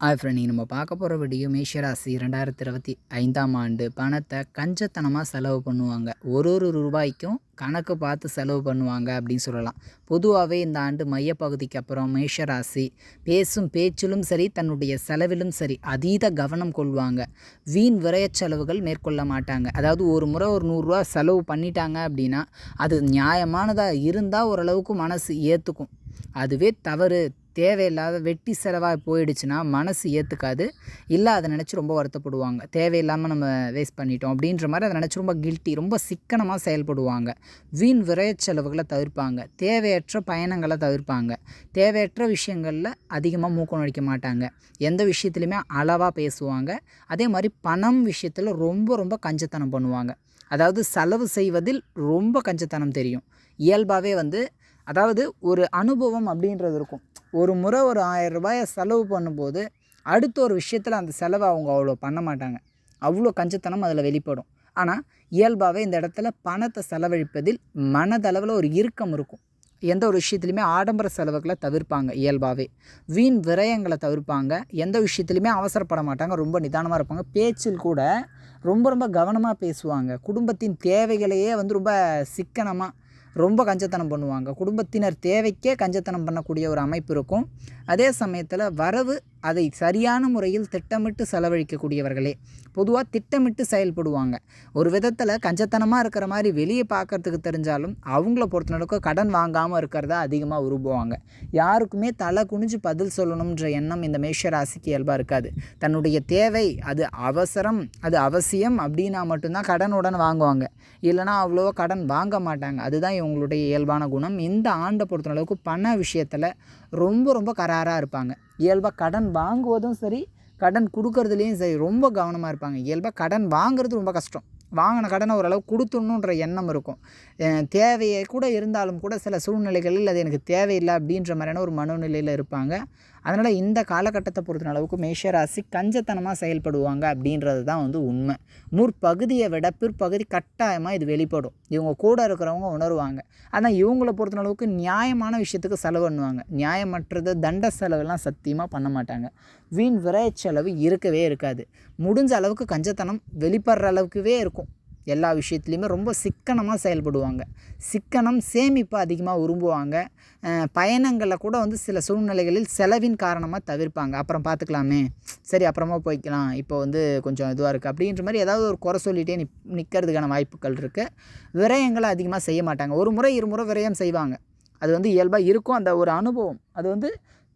Hi friend நம்ம பார்க்க போகிற வீடியோ மேஷராசி ரெண்டாயிரத்தி இருபத்தி ஐந்தாம் ஆண்டு பணத்தை கஞ்சத்தனமாக செலவு பண்ணுவாங்க. ஒரு ஒரு ரூபாய்க்கும் கணக்கு பார்த்து செலவு பண்ணுவாங்க அப்படின்னு சொல்லலாம். பொதுவாகவே இந்த ஆண்டு மையப்பகுதிக்கு அப்புறம் மேஷராசி பேசும் பேச்சிலும் சரி தன்னுடைய செலவிலும் சரி அதீத கவனம் கொள்வாங்க. வீண் விரைய செலவுகள் மேற்கொள்ள மாட்டாங்க. அதாவது ஒரு முறை ஒரு நூறுரூவா செலவு பண்ணிட்டாங்க அப்படின்னா அது நியாயமானதாக இருந்தால் ஓரளவுக்கு மனசு ஏற்றுக்கும் அதுவே தவறு. தேவையில்லாத வெட்டி செலவாக போயிடுச்சுன்னா மனசு ஏற்றுக்காது இல்லை அதை நினச்சி ரொம்ப வருத்தப்படுவாங்க. தேவையில்லாமல் நம்ம வேஸ்ட் பண்ணிட்டோம் அப்படின்ற மாதிரி அதை நினச்சி ரொம்ப கில்ட்டி ரொம்ப சிக்கனமாக செயல்படுவாங்க. வீண் விரைய செலவுகளை தவிர்ப்பாங்க. தேவையற்ற பயணங்களை தவிர்ப்பாங்க. தேவையற்ற விஷயங்களில் அதிகமாக மூக்கம் நடிக்க மாட்டாங்க. எந்த விஷயத்துலையுமே அளவாக பேசுவாங்க. அதே மாதிரி பணம் விஷயத்தில் ரொம்ப ரொம்ப கஞ்சத்தனம் பண்ணுவாங்க. அதாவது செலவு செய்வதில் ரொம்ப கஞ்சத்தனம் தெரியும். இயல்பாகவே வந்து அதாவது ஒரு அனுபவம் அப்படின்றது இருக்கும். ஒரு முறை ஒரு ஆயிரம் ரூபாயை செலவு பண்ணும்போது அடுத்த ஒரு விஷயத்தில் அந்த செலவை அவங்க அவ்வளோ பண்ண மாட்டாங்க. அவ்வளோ கஞ்சத்தனம் அதில் வெளிப்படும். ஆனால் இயல்பாகவே இந்த இடத்துல பணத்தை செலவழிப்பதில் மனதளவில் ஒரு இறுக்கம் இருக்கும். எந்த ஒரு விஷயத்துலையுமே ஆடம்பர செலவுகளை தவிர்ப்பாங்க இயல்பாகவே வீண் விரயங்களை தவிர்ப்பாங்க. எந்த விஷயத்துலையுமே அவசரப்பட மாட்டாங்க. ரொம்ப நிதானமாக இருப்பாங்க. பேச்சில் கூட ரொம்ப ரொம்ப கவனமாக பேசுவாங்க. குடும்பத்தின் தேவைகளையே வந்து ரொம்ப சிக்கனமாக ரொம்ப கஞ்சத்தனம் பண்ணுவாங்க. குடும்பத்தினர் தேவைக்கே கஞ்சத்தனம் பண்ணக்கூடிய ஒரு அமைப்பு இருக்கும். அதே சமயத்தில் வரவு அதை சரியான முறையில் திட்டமிட்டு செலவழிக்கக்கூடியவர்களே. பொதுவாக திட்டமிட்டு செயல்படுவாங்க. ஒரு விதத்தில் கஞ்சத்தனமாக இருக்கிற மாதிரி வெளியே பார்க்கறதுக்கு தெரிஞ்சாலும் அவங்கள பொறுத்தளவுக்கு கடன் வாங்காமல் இருக்கிறதா அதிகமாக விரும்புவாங்க யாருக்குமே தலை குனிஞ்சு பதில் சொல்லணுன்ற எண்ணம் இந்த மேஷ ராசிக்கு இயல்பாக இருக்காது. தன்னுடைய தேவை அது அவசரம் அது அவசியம் அப்படின்னா மட்டும்தான் கடனுடன் வாங்குவாங்க. இல்லைனா அவ்வளோவா கடன் வாங்க மாட்டாங்க. அதுதான் உங்களுடைய இயல்பான குணம். இந்த ஆண்டை பொறுத்தளவுக்கு பண விஷயத்தில் ரொம்ப ரொம்ப கராராக இருப்பாங்க. இயல்பாக கடன் வாங்குவதும் சரி கடன் கொடுக்கறதுலேயும் சரி ரொம்ப கவனமாக இருப்பாங்க. இயல்பாக கடன் வாங்குறது ரொம்ப கஷ்டம். வாங்கின கடனை ஓரளவு கொடுத்துடணுன்ற எண்ணம் இருக்கும். தேவையை கூட இருந்தாலும் கூட சில சூழ்நிலைகளில் அது எனக்கு தேவையில்லை அப்படின்ற மாதிரியான ஒரு மனநிலையில் இருப்பாங்க. அதனால் இந்த காலகட்டத்தை பொறுத்த அளவுக்கு மேஷராசி கஞ்சத்தனமாக செயல்படுவாங்க அப்படின்றது தான் வந்து உண்மை. முற்பகுதியை விட பிற்பகுதி கட்டாயமாக இது வெளிப்படும். இவங்க கூட இருக்கிறவங்க உணருவாங்க. ஆனால் இவங்கள பொறுத்த அளவுக்கு நியாயமான விஷயத்துக்கு செலவு பண்ணுவாங்க. நியாயமற்றது தண்ட செலவெல்லாம் சத்தியமாக பண்ண மாட்டாங்க. வீண் விரைச்செலவு செலவு இருக்கவே இருக்காது. முடிஞ்ச அளவுக்கு கஞ்சத்தனம் வெளிப்படுற அளவுக்குவே இருக்கும். எல்லா விஷயத்துலையுமே ரொம்ப சிக்கனமாக செயல்படுவாங்க. சிக்கனம் சேமிப்பு அதிகமாக விரும்புவாங்க. பயணங்களை கூட வந்து சில சூழ்நிலைகளில் செலவின் காரணமாக தவிர்ப்பாங்க. அப்புறம் பார்த்துக்கலாமே. சரி அப்புறமா போய்க்கலாம். இப்போ வந்து கொஞ்சம் இதுவாக இருக்குது அப்படின்ற மாதிரி ஏதாவது ஒரு குறை சொல்லிகிட்டே நிப் நிற்கிறதுக்கான வாய்ப்புகள் இருக்குது விரயங்களை அதிகமாக செய்ய மாட்டாங்க. ஒரு முறை இருமுறை விரயம் செய்வாங்க. அது வந்து இயல்பாக இருக்கும். அந்த ஒரு அனுபவம். அது வந்து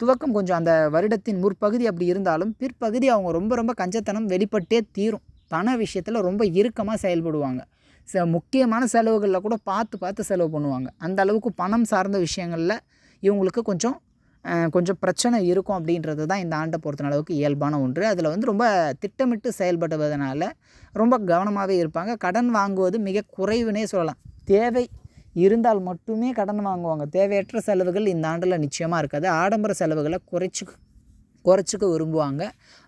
துவக்கம் கொஞ்சம் அந்த வருடத்தின் முற்பகுதி அப்படி இருந்தாலும் பிற்பகுதி அவங்க ரொம்ப ரொம்ப கஞ்சத்தனம் வெளிப்பட்டே தீரும். பண விஷயத்தில் ரொம்ப இறுக்கமாக செயல்படுவாங்க. ச முக்கியமான செலவுகளில் கூட பார்த்து பார்த்து செலவு பண்ணுவாங்க. அந்த அளவுக்கு பணம் சார்ந்த விஷயங்களில் இவங்களுக்கு கொஞ்சம் கொஞ்சம் பிரச்சனை இருக்கும் அப்படின்றது தான் இந்த ஆண்டை பொறுத்த அளவுக்கு இயல்பான ஒன்று. அதில் வந்து ரொம்ப திட்டமிட்டு செயல்படுவதனால ரொம்ப கவனமாகவே இருப்பாங்க. கடன் வாங்குவது மிக குறைவுனே சொல்லலாம். தேவை இருந்தால் மட்டுமே கடன் வாங்குவாங்க. தேவையற்ற செலவுகள் இந்த ஆண்டில் நிச்சயமாக இருக்காது. ஆடம்பர செலவுகளை குறைச்சி குறைச்சிக்க விரும்புவாங்க.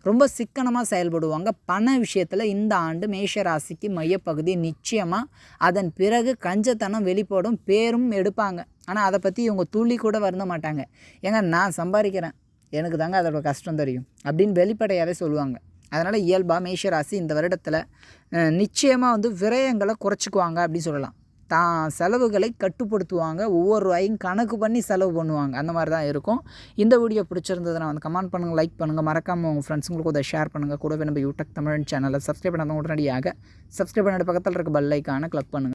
ரொம்ப சிக்கனமாக செயல்படுவாங்க. பண விஷயத்தில் இந்த ஆண்டு மேஷ ராசிக்கு மையப்பகுதி நிச்சயமாக அதன் பிறகு கஞ்சத்தனம் வெளிப்படும் பேரும் எடுப்பாங்க. ஆனால் அதை பற்றி இவங்க துள்ளி கூட வருந்த மாட்டாங்க. ஏங்க நான் சம்பாதிக்கிறேன் எனக்கு தாங்க அதோட கஷ்டம் தெரியும். அப்படின்னு வெளிப்படையாகவே சொல்லுவாங்க. அதனால் இயல்பாக மேஷராசி இந்த வருடத்தில் நிச்சயமாக வந்து விரயங்களை குறைச்சிக்குவாங்க அப்படின்னு சொல்லலாம். தான் செலவுகளை கட்டுப்படுத்துவாங்க. ஒவ்வொரு ரூபாயும் கணக்கு பண்ணி செலவு பண்ணுவாங்க. அந்த மாதிரி தான் இருக்கும். இந்த வீடியோ பிடிச்சிருந்ததுன்னா வந்து கமெண்ட் பண்ணுங்கள் லைக் பண்ணுங்கள் மறக்காமல் உங்கள் ஃப்ரெண்ட்ஸுங்களுக்கு அதை ஷேர் பண்ணுங்கள் கூடவே நம்ம யூடியூப் தமிழ் சேனலை சப்ஸ்கிரைப் பண்ணாதவங்க உடனடியாக சப்ஸ்கிரைப் பண்ணிட்டு பக்கத்தில் இருக்க பெல் ஐக்கானை கிளிக் பண்ணுங்கள்